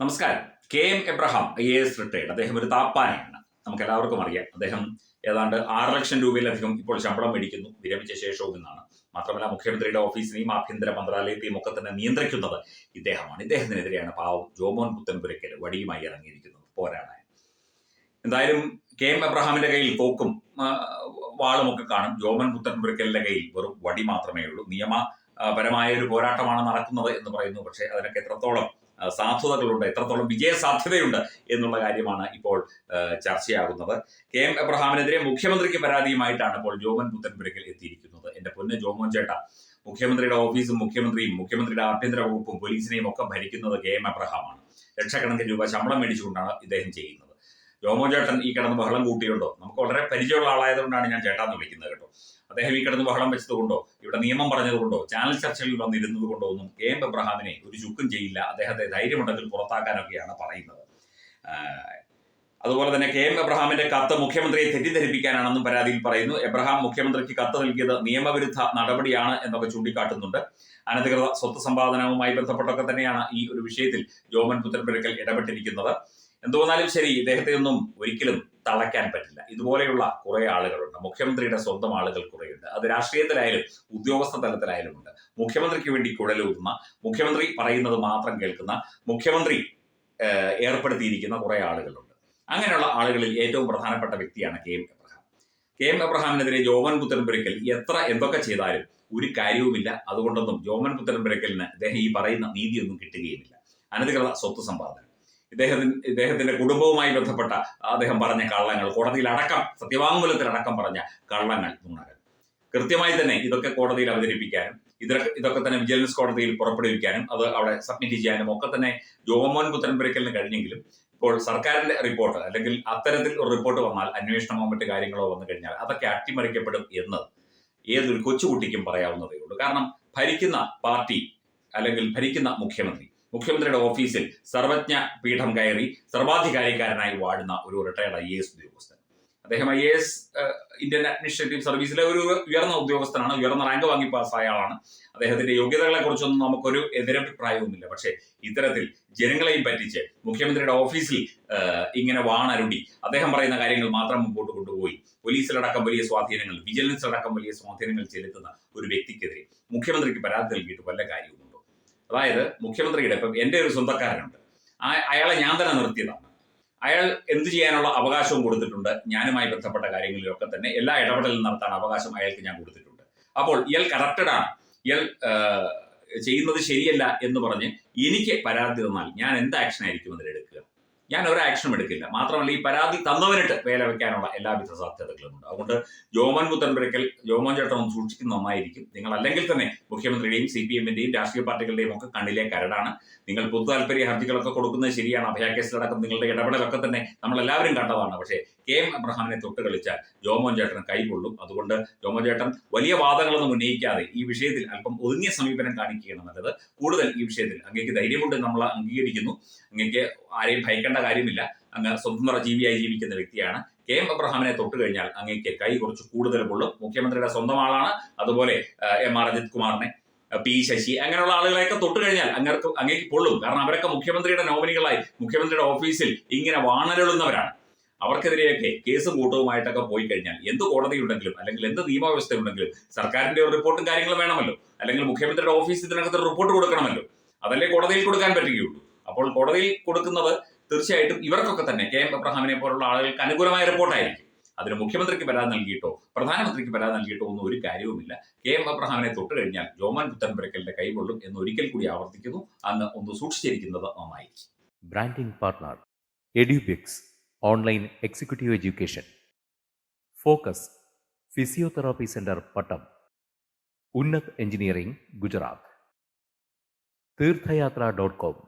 നമസ്കാരം. K M Abraham I A S retired. അദ്ദേഹം ഒരു താപ്പാനയാണ്. നമുക്ക് എല്ലാവർക്കും അറിയാം. അദ്ദേഹം ഏതാണ്ട് ആറ് ലക്ഷം രൂപയിലധികം ഇപ്പോൾ ശമ്പളം മേടിക്കുന്നു. വിരമിച്ച ശേഷവും എന്നാണ്. മാത്രമല്ല മുഖ്യമന്ത്രിയുടെ ഓഫീസിനെയും ആഭ്യന്തര മന്ത്രാലയത്തെയും ഒക്കെ തന്നെ നിയന്ത്രിക്കുന്നത് ഇദ്ദേഹമാണ്. ഇദ്ദേഹത്തിനെതിരെയാണ് പാവം ജോമോൻ പുത്തൻപുരയ്ക്കൽ വടിയുമായി ഇറങ്ങിയിരിക്കുന്നത്. പോരാടാൻ. എന്തായാലും കെ എം എബ്രഹാമിന്റെ കയ്യിൽ തോക്കും വാളുമൊക്കെ കാണും. ജോമൻ പുത്തൻപുരയ്ക്കലിന്റെ കയ്യിൽ വെറും വടി മാത്രമേ ഉള്ളൂ. നിയമപരമായ പരമായ ഒരു പോരാട്ടമാണ് നടക്കുന്നത് എന്ന് പറയുന്നു. പക്ഷേ അതിനൊക്കെ എത്രത്തോളം സാധ്യതകളുണ്ട് എത്രത്തോളം വിജയ സാധ്യതയുണ്ട് എന്നുള്ള കാര്യമാണ് ഇപ്പോൾ ചർച്ചയാകുന്നത്. കെ എം എബ്രഹാമിനെതിരെ മുഖ്യമന്ത്രിക്ക് പരാതിയുമായിട്ടാണ് ഇപ്പോൾ ജോമൻ പുത്തൻപുരയ്ക്കൽ എത്തിയിരിക്കുന്നത്. എന്റെ പൊന്ന് ജോമോൻ ചേട്ട മുഖ്യമന്ത്രിയുടെ ഓഫീസും മുഖ്യമന്ത്രിയും മുഖ്യമന്ത്രിയുടെ ആഭ്യന്തര വകുപ്പും പോലീസിനെയും ഒക്കെ ഭരിക്കുന്നത് കെ എം എബ്രഹാമാണ്. ലക്ഷക്കണക്കിന് രൂപ ശമ്പളം മേടിച്ചുകൊണ്ടാണ് ഇദ്ദേഹം ചെയ്യുന്നത്. ജോമോൻ ചേട്ടൻ ഈ കിടന്ന് ബഹളം കൂട്ടിയുണ്ടോ? നമുക്ക് വളരെ പരിചയമുള്ള ആളായതുകൊണ്ടാണ് ഞാൻ ചേട്ടാന്ന് വിളിക്കുന്നത് കേട്ടോ. അദ്ദേഹം ഈ കിടന്ന് ബഹളം വെച്ചതുകൊണ്ടോ ഇവിടെ നിയമം പറഞ്ഞതുകൊണ്ടോ ചാനൽ ചർച്ചകളിൽ വന്നിരുന്നത് കൊണ്ടോ ഒന്നും കെ എം എബ്രഹാമിനെ ഒരു ചുക്കും ചെയ്യില്ല. അദ്ദേഹത്തെ ധൈര്യമുണ്ടെങ്കിൽ പുറത്താക്കാനൊക്കെയാണ് പറയുന്നത്. അതുപോലെ തന്നെ കെ എം എബ്രഹാമിന്റെ കത്ത് മുഖ്യമന്ത്രിയെ തെറ്റിദ്ധരിപ്പിക്കാനാണെന്നും പരാതിയിൽ പറയുന്നു. എബ്രഹാം മുഖ്യമന്ത്രിക്ക് കത്ത് നൽകിയത് നിയമവിരുദ്ധ നടപടിയാണ് എന്നൊക്കെ ചൂണ്ടിക്കാട്ടുന്നുണ്ട്. അനധികൃത സ്വത്ത് സമ്പാദനവുമായി ബന്ധപ്പെട്ടൊക്കെ തന്നെയാണ് ഈ ഒരു വിഷയത്തിൽ ജോമൻ പുത്തൻപിഴക്കൽ ഇടപെട്ടിരിക്കുന്നത്. എന്തുവന്നാലും ശരി ഇദ്ദേഹത്തെ ഒന്നും ഒരിക്കലും തളയ്ക്കാൻ പറ്റില്ല. ഇതുപോലെയുള്ള കുറെ ആളുകളുണ്ട്. മുഖ്യമന്ത്രിയുടെ സ്വന്തം ആളുകൾ കുറെയുണ്ട്. അത് രാഷ്ട്രീയത്തിലായാലും ഉദ്യോഗസ്ഥ തലത്തിലായാലും ഉണ്ട്. മുഖ്യമന്ത്രിക്ക് വേണ്ടി കുഴലൂതുന്ന മുഖ്യമന്ത്രി പറയുന്നത് മാത്രം കേൾക്കുന്ന മുഖ്യമന്ത്രി ഏർപ്പെടുത്തിയിരിക്കുന്ന കുറെ ആളുകളുണ്ട്. അങ്ങനെയുള്ള ആളുകളിൽ ഏറ്റവും പ്രധാനപ്പെട്ട വ്യക്തിയാണ് K M Abraham. K M എബ്രഹാമിനെതിരെ Joemon Puthenpurackal എത്ര എന്തൊക്കെ ചെയ്താലും ഒരു കാര്യവുമില്ല. അതുകൊണ്ടൊന്നും ജോമൻ പുത്തൻപുരയ്ക്കലിന് അദ്ദേഹം ഈ പറയുന്ന നീതിയൊന്നും കിട്ടുകയുമില്ല. അനധികൃത സ്വത്ത് സമ്പാദനം. ഇദ്ദേഹത്തിന് ഇദ്ദേഹത്തിന്റെ കുടുംബവുമായി ബന്ധപ്പെട്ട അദ്ദേഹം പറഞ്ഞ കള്ളങ്ങൾ കോടതിയിൽ അടക്കം സത്യവാങ്മൂലത്തിൽ അടക്കം പറഞ്ഞ കള്ളങ്ങൾ നുണകൾ. കൃത്യമായി തന്നെ ഇതൊക്കെ കോടതിയിൽ അവതരിപ്പിക്കാനും ഇതൊക്കെ ഇതൊക്കെ തന്നെ വിജിലൻസ് കോടതിയിൽ പുറപ്പെടുവിക്കാനും അത് അവിടെ സബ്മിറ്റ് ചെയ്യാനും ഒക്കെ തന്നെ ജോമോൻ പുത്തൻപുരക്കലിന് കഴിഞ്ഞെങ്കിലും ഇപ്പോൾ സർക്കാരിന്റെ റിപ്പോർട്ട് അല്ലെങ്കിൽ അത്തരത്തിൽ ഒരു റിപ്പോർട്ട് വന്നാൽ അന്വേഷണമോ മറ്റു കാര്യങ്ങളോ വന്നു കഴിഞ്ഞാൽ അതൊക്കെ അട്ടിമറിക്കപ്പെടും എന്ന് ഏതൊരു കൊച്ചുകുട്ടിക്കും പറയാവുന്നതേ ഉള്ളൂ. കാരണം ഭരിക്കുന്ന പാർട്ടി അല്ലെങ്കിൽ ഭരിക്കുന്ന മുഖ്യമന്ത്രി മുഖ്യമന്ത്രിയുടെ ഓഫീസിൽ സർവജ്ഞ പീഠം കയറി സർവാധികാരിക്കാരനായി വാഴുന്ന ഒരു റിട്ടയർഡ് ഐ എ എസ് ഉദ്യോഗസ്ഥൻ. അദ്ദേഹം I A S Indian administrative സർവീസിലെ ഒരു ഉയർന്ന ഉദ്യോഗസ്ഥനാണ് ഉയർന്ന റാങ്ക് വാങ്ങി പാസ്സായ ആളാണ്. അദ്ദേഹത്തിന്റെ യോഗ്യതകളെ കുറിച്ചൊന്നും നമുക്കൊരു എതിരഭിപ്രായവുമില്ല പക്ഷേ ഇത്തരത്തിൽ ജനങ്ങളെയും പറ്റിച്ച് മുഖ്യമന്ത്രിയുടെ ഓഫീസിൽ ഇങ്ങനെ വാണരുടി. അദ്ദേഹം പറയുന്ന കാര്യങ്ങൾ മാത്രം മുമ്പോട്ട് കൊണ്ടുപോയി. പോലീസിലടക്കം വലിയ സ്വാധീനങ്ങൾ വിജിലൻസിലടക്കം വലിയ സ്വാധീനങ്ങൾ ചെലുത്തുന്ന ഒരു വ്യക്തിക്കെതിരെ മുഖ്യമന്ത്രിക്ക് പരാതി നൽകിയിട്ട് വല്ല കാര്യവുമുണ്ടോ? അതായത് മുഖ്യമന്ത്രിയുടെ ഇപ്പം എന്റെ ഒരു സ്വന്തക്കാരനുണ്ട്. അയാളെ ഞാൻ തന്നെ നിർത്തിയതാണ്. അയാൾ എന്ത് ചെയ്യാനുള്ള അവകാശവും കൊടുത്തിട്ടുണ്ട്. ഞാനുമായി ബന്ധപ്പെട്ട കാര്യങ്ങളിലൊക്കെ തന്നെ എല്ലാ ഇടപെടലും നടത്താൻ അവകാശം അയാൾക്ക് ഞാൻ കൊടുത്തിട്ടുണ്ട്. അപ്പോൾ ഇയാൾ കറക്റ്റഡ് ആണ്. ഇയാൾ ചെയ്യുന്നത് ശരിയല്ല എന്ന് പറഞ്ഞ് എനിക്ക് പരാതി തന്നാൽ ഞാൻ എന്ത് ആക്ഷൻ ആയിരിക്കും അതിലെടുക്കുക? ഞാൻ ഒരു ആക്ഷനും എടുക്കില്ല. മാത്രമല്ല ഈ പരാതി തന്നവനിട്ട് വേല വെക്കാനുള്ള എല്ലാവിധ സാധ്യതകളും ഉണ്ട്. അതുകൊണ്ട് ജോമൻ പുത്തൻപുരയ്ക്കൽ ജോമോൻ ചേട്ടൻ ഒന്ന് സൂക്ഷിക്കുന്ന നന്നായിരിക്കും. നിങ്ങൾ അല്ലെങ്കിൽ തന്നെ മുഖ്യമന്ത്രിയുടെയും സി പി എമ്മിന്റെയും രാഷ്ട്രീയ പാർട്ടികളുടെയും ഒക്കെ കണ്ണിലെ കരടാണ്. നിങ്ങൾ പൊതു താല്പര്യ ഹർജികളൊക്കെ കൊടുക്കുന്നത് ശരിയാണ്. അഭയ കേസിലടക്കം നിങ്ങളുടെ ഇടപെടലൊക്കെ തന്നെ നമ്മൾ എല്ലാവരും കണ്ടതാണ്. പക്ഷേ കെ എം അബ്രഹാമിനെ തൊട്ട് കളിച്ചാൽ ജോമോൻ ചേട്ടൻ കൈകൊള്ളും അതുകൊണ്ട് ജോമോൻ ചേട്ടൻ വലിയ വാദങ്ങളൊന്നും ഉന്നയിക്കാതെ ഈ വിഷയത്തിൽ അല്പം ഒതുങ്ങിയ സമീപനം കാണിക്കുകയാണ് നല്ലത്. കൂടുതൽ ഈ വിഷയത്തിൽ അങ്ങേക്ക് ധൈര്യമുണ്ട് നമ്മൾ അംഗീകരിക്കുന്നു. അങ്ങേക്ക് ആരെയും ഭയക്കേണ്ട കാര്യമില്ല. അങ്ങ് സ്വതന്ത്ര ജീവിയായി ജീവിക്കുന്ന വ്യക്തിയാണ്. കെ എം അബ്രഹാമിനെ തൊട്ടു കഴിഞ്ഞാൽ അങ്ങേക്ക് കൈ കുറച്ച് കൂടുതൽ കൊള്ളും. മുഖ്യമന്ത്രിയുടെ സ്വന്തം ആളാണ്. അതുപോലെ എം ആർ അജിത് കുമാറിനെ പി ശശി അങ്ങനെയുള്ള ആളുകളെയൊക്കെ തൊട്ടു കഴിഞ്ഞാൽ അങ്ങർക്ക് അങ്ങേക്ക് പൊള്ളും കാരണം അവരൊക്കെ മുഖ്യമന്ത്രിയുടെ നോമിനികളായി മുഖ്യമന്ത്രിയുടെ ഓഫീസിൽ ഇങ്ങനെ വാണരുളുന്നവരാണ്. അവർക്കെതിരെയൊക്കെ കേസും കൂട്ടവുമായിട്ടൊക്കെ പോയി കഴിഞ്ഞാൽ എന്ത് കോടതിയുണ്ടെങ്കിലും അല്ലെങ്കിൽ എന്ത് നിയമവ്യവസ്ഥ ഉണ്ടെങ്കിലും സർക്കാരിന്റെ ഒരു റിപ്പോർട്ടും കാര്യങ്ങളും വേണമല്ലോ. അല്ലെങ്കിൽ മുഖ്യമന്ത്രിയുടെ ഓഫീസ് ഇതിനകത്ത് റിപ്പോർട്ട് കൊടുക്കണമല്ലോ. അതല്ലേ കോടതിയിൽ കൊടുക്കാൻ പറ്റുകയുള്ളൂ. അപ്പോൾ കോടതിയിൽ കൊടുക്കുന്നത് തീർച്ചയായിട്ടും ഇവർക്കൊക്കെ തന്നെ കെ എം അബ്രഹാമിനെ പോലുള്ള ആളുകൾക്ക് അനുകൂലമായ റിപ്പോർട്ടായിരിക്കും. അതിന് മുഖ്യമന്ത്രിക്ക് പരാതി നൽകിയിട്ടോ പ്രധാനമന്ത്രിക്ക് പരാതി നൽകിയിട്ടോ ഒന്നും ഒരു കാര്യവുമില്ല. കെ എം അബ്രഹാമിനെ തൊട്ട് കഴിഞ്ഞാൽ ജോമൻ പുത്തൻപുരക്കലിന്റെ കൈകൊള്ളും എന്ന് ഒരിക്കൽ കൂടി ആവർത്തിക്കുന്നു. അന്ന് ഒന്ന് സൂക്ഷിച്ചിരിക്കുന്നത് branding partner Edubix online executive education focus physiotherapy centre Pattom Unnath engineering Gujarat Theerthayathra dot com